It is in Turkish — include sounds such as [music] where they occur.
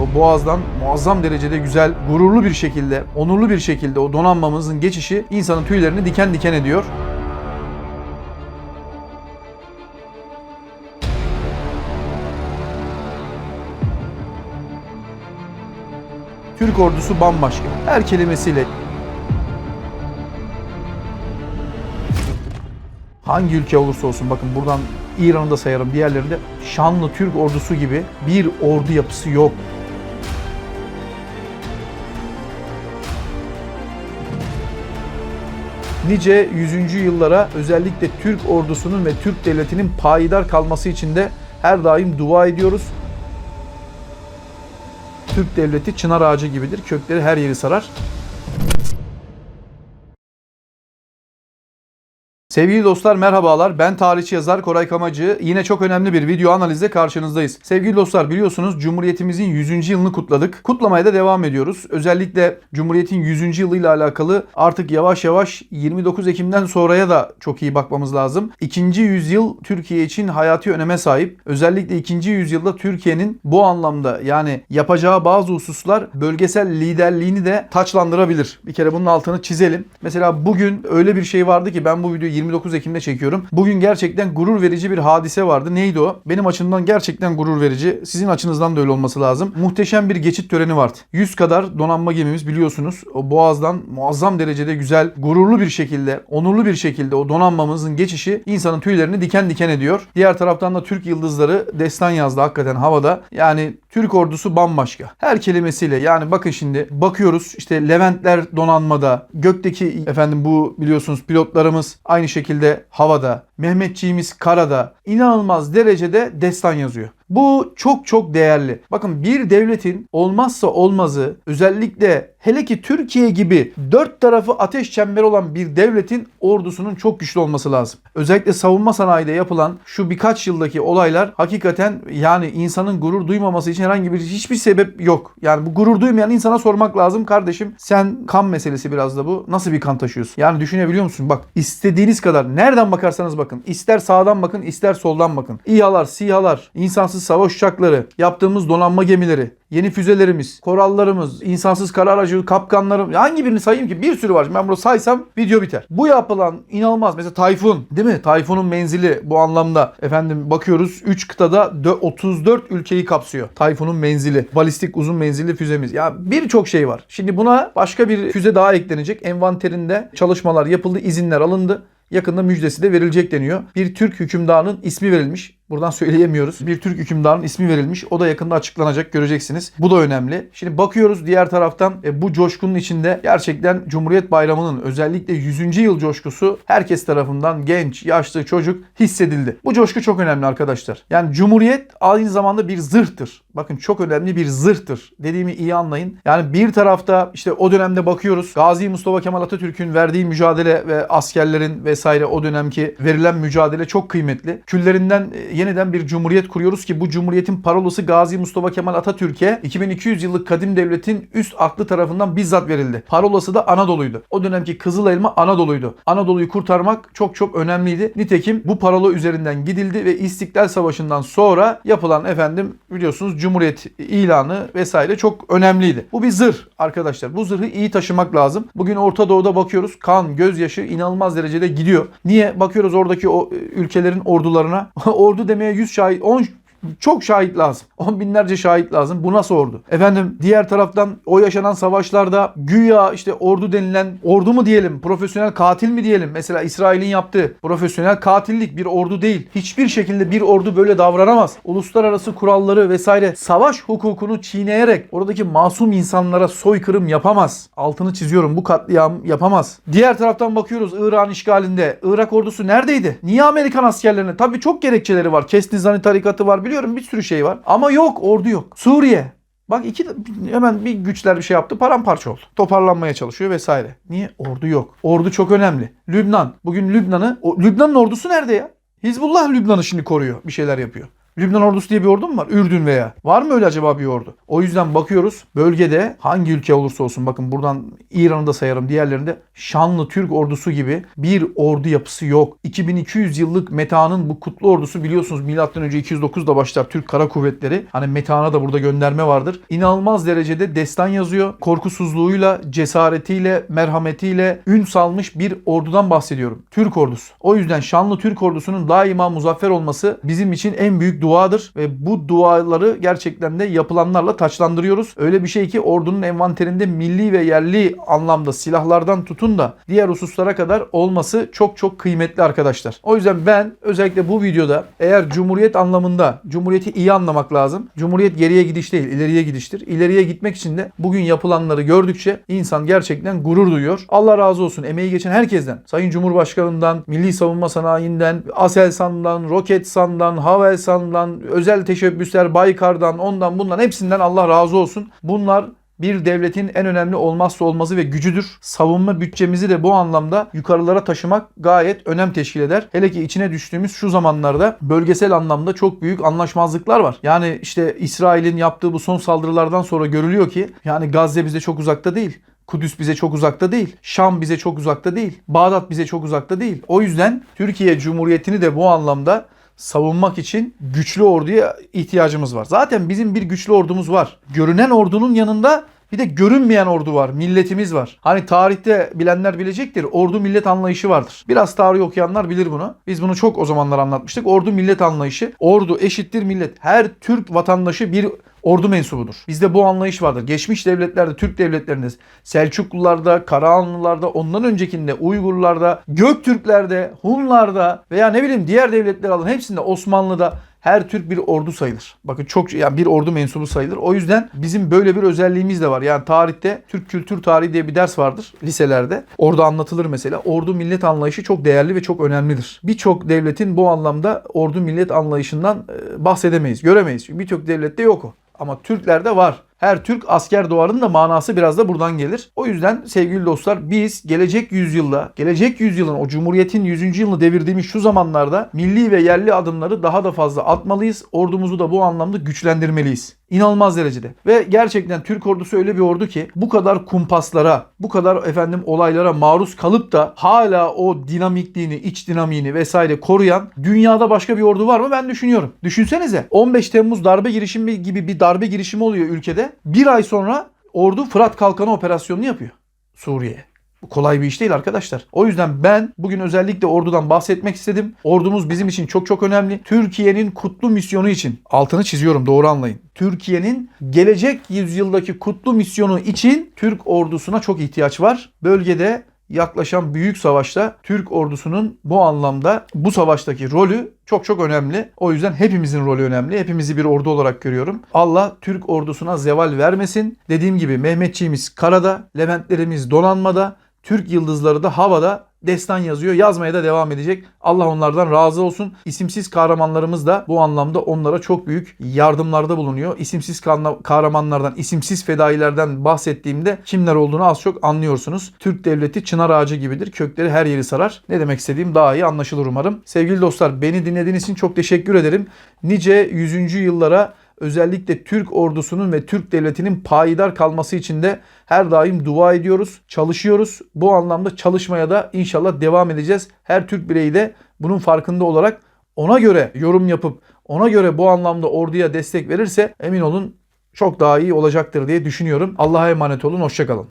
O boğazdan muazzam derecede güzel, gururlu bir şekilde, onurlu bir şekilde o donanmamızın geçişi insanın tüylerini diken diken ediyor. Türk ordusu bambaşka. Her kelimesiyle hangi ülke olursa olsun bakın buradan İran'ı da sayarım diğerlerinde şanlı Türk ordusu gibi bir ordu yapısı yok. Nice 100. yıllara özellikle Türk ordusunun ve Türk devletinin payidar kalması için de her daim dua ediyoruz. Türk devleti çınar ağacı gibidir. Kökleri her yeri sarar. Sevgili dostlar merhabalar. Ben tarihçi yazar Koray Kamacı. Yine çok önemli bir video analizle karşınızdayız. Sevgili dostlar biliyorsunuz Cumhuriyetimizin 100. yılını kutladık. Kutlamaya da devam ediyoruz. Özellikle Cumhuriyet'in 100. yılıyla alakalı artık yavaş yavaş 29 Ekim'den sonraya da çok iyi bakmamız lazım. İkinci yüzyıl Türkiye için hayati öneme sahip. Özellikle ikinci yüzyılda Türkiye'nin bu anlamda yani yapacağı bazı hususlar bölgesel liderliğini de taçlandırabilir. Bir kere bunun altını çizelim. Mesela bugün öyle bir şey vardı ki ben bu videoyu 29 Ekim'de çekiyorum. Bugün gerçekten gurur verici bir hadise vardı. Neydi o? Benim açımdan gerçekten gurur verici. Sizin açınızdan da öyle olması lazım. Muhteşem bir geçit töreni vardı. 100 kadar donanma gemimiz biliyorsunuz. Boğazdan muazzam derecede güzel, gururlu bir şekilde, onurlu bir şekilde o donanmamızın geçişi insanın tüylerini diken diken ediyor. Diğer taraftan da Türk yıldızları destan yazdı hakikaten havada. Yani Türk ordusu bambaşka. Her kelimesiyle yani bakın şimdi bakıyoruz işte Leventler donanmada, gökteki efendim bu biliyorsunuz pilotlarımız aynı şekilde havada, Mehmetçiğimiz karada inanılmaz derecede destan yazıyor. Bu çok çok değerli. Bakın bir devletin olmazsa olmazı özellikle hele ki Türkiye gibi dört tarafı ateş çemberi olan bir devletin ordusunun çok güçlü olması lazım. Özellikle savunma sanayide yapılan şu birkaç yıldaki olaylar hakikaten yani insanın gurur duymaması için herhangi bir hiçbir sebep yok. Yani bu gurur duymayan insana sormak lazım kardeşim sen kan meselesi biraz da bu. Nasıl bir kan taşıyorsun? Yani düşünebiliyor musun? Bak istediğiniz kadar nereden bakarsanız bakın. ister sağdan bakın ister soldan bakın. İHA'lar, SİHA'lar, insansız savaş uçakları, yaptığımız donanma gemileri, yeni füzelerimiz, korallarımız, insansız kara aracı, kapkanlarım. Hangi birini sayayım ki? Bir sürü var. Ben bunu saysam video biter. Bu yapılan inanılmaz. Mesela Tayfun değil mi? Tayfun'un menzili bu anlamda efendim bakıyoruz 3 kıtada dö- 34 ülkeyi kapsıyor. Tayfun'un menzili. Balistik uzun menzilli füzemiz. Ya birçok şey var. Şimdi buna başka bir füze daha eklenecek. Envanterinde çalışmalar yapıldı, izinler alındı. Yakında müjdesi de verilecek deniyor. Bir Türk hükümdarının ismi verilmiş. Buradan söyleyemiyoruz. Bir Türk hükümdarının ismi verilmiş. O da yakında açıklanacak göreceksiniz. Bu da önemli. Şimdi bakıyoruz diğer taraftan e, bu coşkunun içinde gerçekten Cumhuriyet Bayramı'nın özellikle 100. yıl coşkusu herkes tarafından genç, yaşlı, çocuk hissedildi. Bu coşku çok önemli arkadaşlar. Yani Cumhuriyet aynı zamanda bir zırhtır. Bakın çok önemli bir zırhtır. Dediğimi iyi anlayın. Yani bir tarafta işte o dönemde bakıyoruz. Gazi Mustafa Kemal Atatürk'ün verdiği mücadele ve askerlerin vesaire o dönemki verilen mücadele çok kıymetli. Küllerinden e, yeniden bir cumhuriyet kuruyoruz ki bu cumhuriyetin parolası Gazi Mustafa Kemal Atatürk'e 2200 yıllık kadim devletin üst aklı tarafından bizzat verildi. Parolası da Anadolu'ydu. O dönemki Kızıl Elma Anadolu'ydu. Anadolu'yu kurtarmak çok çok önemliydi. Nitekim bu parola üzerinden gidildi ve İstiklal Savaşı'ndan sonra yapılan efendim biliyorsunuz Cumhuriyet ilanı vesaire çok önemliydi. Bu bir zırh arkadaşlar. Bu zırhı iyi taşımak lazım. Bugün Orta Doğu'da bakıyoruz kan, gözyaşı inanılmaz derecede gidiyor. Niye? Bakıyoruz oradaki o e, ülkelerin ordularına. [laughs] Ordu demeye 100 şahit, 10 çok şahit lazım. [laughs] On binlerce şahit lazım. Bu nasıl ordu? Efendim diğer taraftan o yaşanan savaşlarda güya işte ordu denilen ordu mu diyelim, profesyonel katil mi diyelim? Mesela İsrail'in yaptığı profesyonel katillik bir ordu değil. Hiçbir şekilde bir ordu böyle davranamaz. Uluslararası kuralları vesaire savaş hukukunu çiğneyerek oradaki masum insanlara soykırım yapamaz. Altını çiziyorum bu katliam yapamaz. Diğer taraftan bakıyoruz İran işgalinde. Irak ordusu neredeydi? Niye Amerikan askerlerine? Tabii çok gerekçeleri var. Kesnizani tarikatı var biliyorum bir sürü şey var. Ama yok ordu yok. Suriye. Bak iki hemen bir güçler bir şey yaptı paramparça oldu. Toparlanmaya çalışıyor vesaire. Niye? Ordu yok. Ordu çok önemli. Lübnan. Bugün Lübnan'ı Lübnan'ın ordusu nerede ya? Hizbullah Lübnan'ı şimdi koruyor. Bir şeyler yapıyor. Lübnan ordusu diye bir ordu mu var? Ürdün veya. Var mı öyle acaba bir ordu? O yüzden bakıyoruz bölgede hangi ülke olursa olsun bakın buradan İran'ı da sayarım diğerlerinde şanlı Türk ordusu gibi bir ordu yapısı yok. 2200 yıllık Meta'nın bu kutlu ordusu biliyorsunuz milattan önce 209'da başlar Türk Kara Kuvvetleri. Hani Meta'na da burada gönderme vardır. İnanılmaz derecede destan yazıyor. Korkusuzluğuyla, cesaretiyle, merhametiyle ün salmış bir ordudan bahsediyorum. Türk ordusu. O yüzden şanlı Türk ordusunun daima muzaffer olması bizim için en büyük duadır ve bu duaları gerçekten de yapılanlarla taçlandırıyoruz. Öyle bir şey ki ordunun envanterinde milli ve yerli anlamda silahlardan tutun da diğer hususlara kadar olması çok çok kıymetli arkadaşlar. O yüzden ben özellikle bu videoda eğer cumhuriyet anlamında cumhuriyeti iyi anlamak lazım. Cumhuriyet geriye gidiş değil, ileriye gidiştir. İleriye gitmek için de bugün yapılanları gördükçe insan gerçekten gurur duyuyor. Allah razı olsun emeği geçen herkesten. Sayın Cumhurbaşkanından, Milli Savunma Sanayi'nden, Aselsan'dan, Roketsan'dan, Havelsan'dan, özel teşebbüsler, Baykar'dan, ondan bundan hepsinden Allah razı olsun. Bunlar bir devletin en önemli olmazsa olmazı ve gücüdür. Savunma bütçemizi de bu anlamda yukarılara taşımak gayet önem teşkil eder. Hele ki içine düştüğümüz şu zamanlarda bölgesel anlamda çok büyük anlaşmazlıklar var. Yani işte İsrail'in yaptığı bu son saldırılardan sonra görülüyor ki yani Gazze bize çok uzakta değil. Kudüs bize çok uzakta değil. Şam bize çok uzakta değil. Bağdat bize çok uzakta değil. O yüzden Türkiye Cumhuriyeti'ni de bu anlamda savunmak için güçlü orduya ihtiyacımız var. Zaten bizim bir güçlü ordumuz var. Görünen ordunun yanında bir de görünmeyen ordu var. Milletimiz var. Hani tarihte bilenler bilecektir. Ordu millet anlayışı vardır. Biraz tarih okuyanlar bilir bunu. Biz bunu çok o zamanlar anlatmıştık. Ordu millet anlayışı. Ordu eşittir millet. Her Türk vatandaşı bir ordu mensubudur. Bizde bu anlayış vardır. Geçmiş devletlerde, Türk devletlerinde, Selçuklularda, Karahanlılarda, ondan öncekinde Uygurlarda, Göktürklerde, Hunlarda veya ne bileyim diğer devletler alın hepsinde Osmanlı'da her Türk bir ordu sayılır. Bakın çok yani bir ordu mensubu sayılır. O yüzden bizim böyle bir özelliğimiz de var. Yani tarihte Türk kültür tarihi diye bir ders vardır liselerde. Orada anlatılır mesela. Ordu millet anlayışı çok değerli ve çok önemlidir. Birçok devletin bu anlamda ordu millet anlayışından e, bahsedemeyiz, göremeyiz. Birçok devlette yok o. Ama Türklerde var. Her Türk asker doğarın da manası biraz da buradan gelir. O yüzden sevgili dostlar biz gelecek yüzyılda, gelecek yüzyılın o Cumhuriyet'in 100. yılını devirdiğimiz şu zamanlarda milli ve yerli adımları daha da fazla atmalıyız. Ordumuzu da bu anlamda güçlendirmeliyiz. İnanılmaz derecede. Ve gerçekten Türk ordusu öyle bir ordu ki bu kadar kumpaslara, bu kadar efendim olaylara maruz kalıp da hala o dinamikliğini, iç dinamiğini vesaire koruyan dünyada başka bir ordu var mı ben düşünüyorum. Düşünsenize 15 Temmuz darbe girişimi gibi bir darbe girişimi oluyor ülkede. Bir ay sonra ordu Fırat Kalkanı operasyonunu yapıyor Suriye'ye. Bu kolay bir iş değil arkadaşlar. O yüzden ben bugün özellikle ordudan bahsetmek istedim. Ordumuz bizim için çok çok önemli. Türkiye'nin kutlu misyonu için altını çiziyorum doğru anlayın. Türkiye'nin gelecek yüzyıldaki kutlu misyonu için Türk ordusuna çok ihtiyaç var. Bölgede yaklaşan büyük savaşta Türk ordusunun bu anlamda bu savaştaki rolü çok çok önemli. O yüzden hepimizin rolü önemli. Hepimizi bir ordu olarak görüyorum. Allah Türk ordusuna zeval vermesin. Dediğim gibi Mehmetçiğimiz karada, Leventlerimiz donanmada, Türk yıldızları da havada destan yazıyor. Yazmaya da devam edecek. Allah onlardan razı olsun. İsimsiz kahramanlarımız da bu anlamda onlara çok büyük yardımlarda bulunuyor. İsimsiz kahramanlardan, isimsiz fedailerden bahsettiğimde kimler olduğunu az çok anlıyorsunuz. Türk devleti çınar ağacı gibidir. Kökleri her yeri sarar. Ne demek istediğim daha iyi anlaşılır umarım. Sevgili dostlar beni dinlediğiniz için çok teşekkür ederim. Nice 100. yıllara özellikle Türk ordusunun ve Türk devletinin payidar kalması için de her daim dua ediyoruz, çalışıyoruz. Bu anlamda çalışmaya da inşallah devam edeceğiz. Her Türk bireyi de bunun farkında olarak ona göre yorum yapıp ona göre bu anlamda orduya destek verirse emin olun çok daha iyi olacaktır diye düşünüyorum. Allah'a emanet olun, hoşçakalın.